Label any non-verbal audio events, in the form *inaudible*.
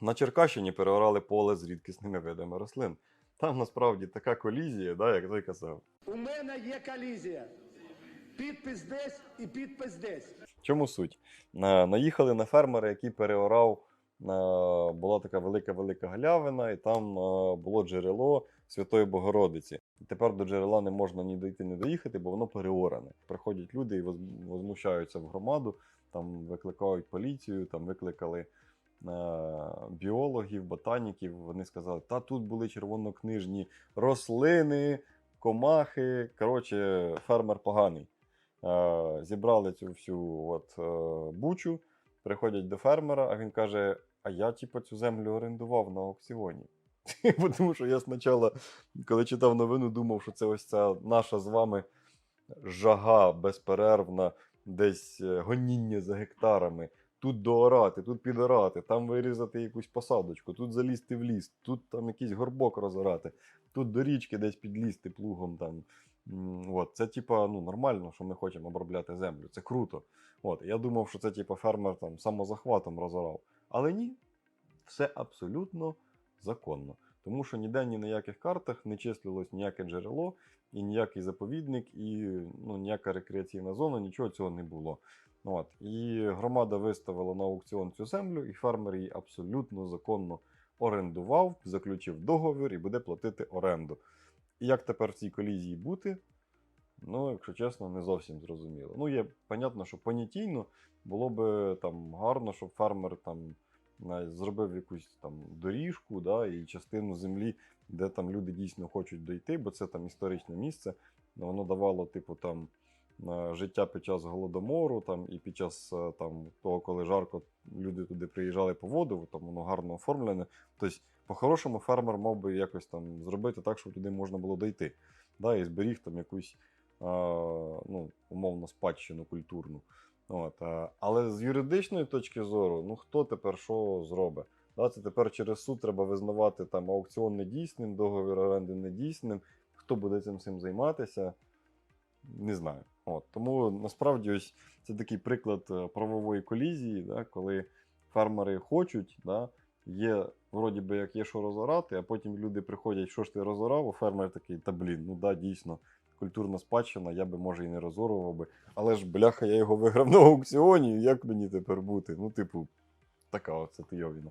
На Черкащині переорали поле з рідкісними видами рослин. Там насправді така колізія, да, як той казав. У мене є колізія. Підпис десь і підпис десь. В чому суть? На- Наїхали на фермера, який переорав. е, Була така велика-велика галявина, і там е, було джерело Святої Богородиці. І тепер до джерела не можна ні дойти, ні доїхати, бо воно переоране. Приходять люди і воз- возмущаються в громаду, там викликають поліцію, там викликали е, біологів, ботаніків. Вони сказали, та тут були червонокнижні рослини, комахи. Коротше, фермер поганий. Е, зібрали цю всю от, е, бучу, приходять до фермера, а він каже: А я, типу, цю землю орендував на аукціоні. *laughs* Тому що я спочатку, коли читав новину, думав, що це ось ця наша з вами жага безперервна, десь е, гоніння за гектарами. Тут доорати, тут підорати, там вирізати якусь посадочку, тут залізти в ліс, тут там якийсь горбок розорати, тут до річки десь підлізти плугом там. От, це типа ну, нормально, що ми хочемо обробляти землю. Це круто. От, я думав, що це типа фермер там самозахватом розорав. Але ні, все абсолютно законно. Тому що ніде ні на яких картах не числилось ніяке джерело, і ніякий заповідник, і ну, ніяка рекреаційна зона, нічого цього не було. От. І громада виставила на аукціон цю землю, і фермер її абсолютно законно орендував, заключив договір і буде платити оренду. І як тепер в цій колізії бути? Ну, якщо чесно, не зовсім зрозуміло. Ну, є, понятно, що понятійно було би там гарно, щоб фермер там зробив якусь там доріжку, да, і частину землі, де там люди дійсно хочуть дойти, бо це там історичне місце. Воно давало, типу, там життя під час голодомору, там і під час е, там того, коли жарко люди туди приїжджали по воду, там воно гарно оформлене. Тобто, по-хорошому, фермер мав би якось там зробити так, щоб туди можна було дойти. Да, і зберіг там якусь а, ну, умовно спадщину культурну. От, а, але з юридичної точки зору, ну хто тепер що зробить? Да, це тепер через суд треба визнавати там аукціон недійсним, договір оренди недійсним. Хто буде цим всім займатися? Не знаю. От, тому насправді ось це такий приклад е, правової колізії, да, коли фермери хочуть, да, є, вроді би, як є що розорати, а потім люди приходять, що ж ти розорав, а фермер такий, та блін, ну да, дійсно, культурна спадщина, я би може і не розорував би. Але ж бляха, я його виграв на аукціоні, як мені тепер бути? Ну, типу, така оце тийовіна.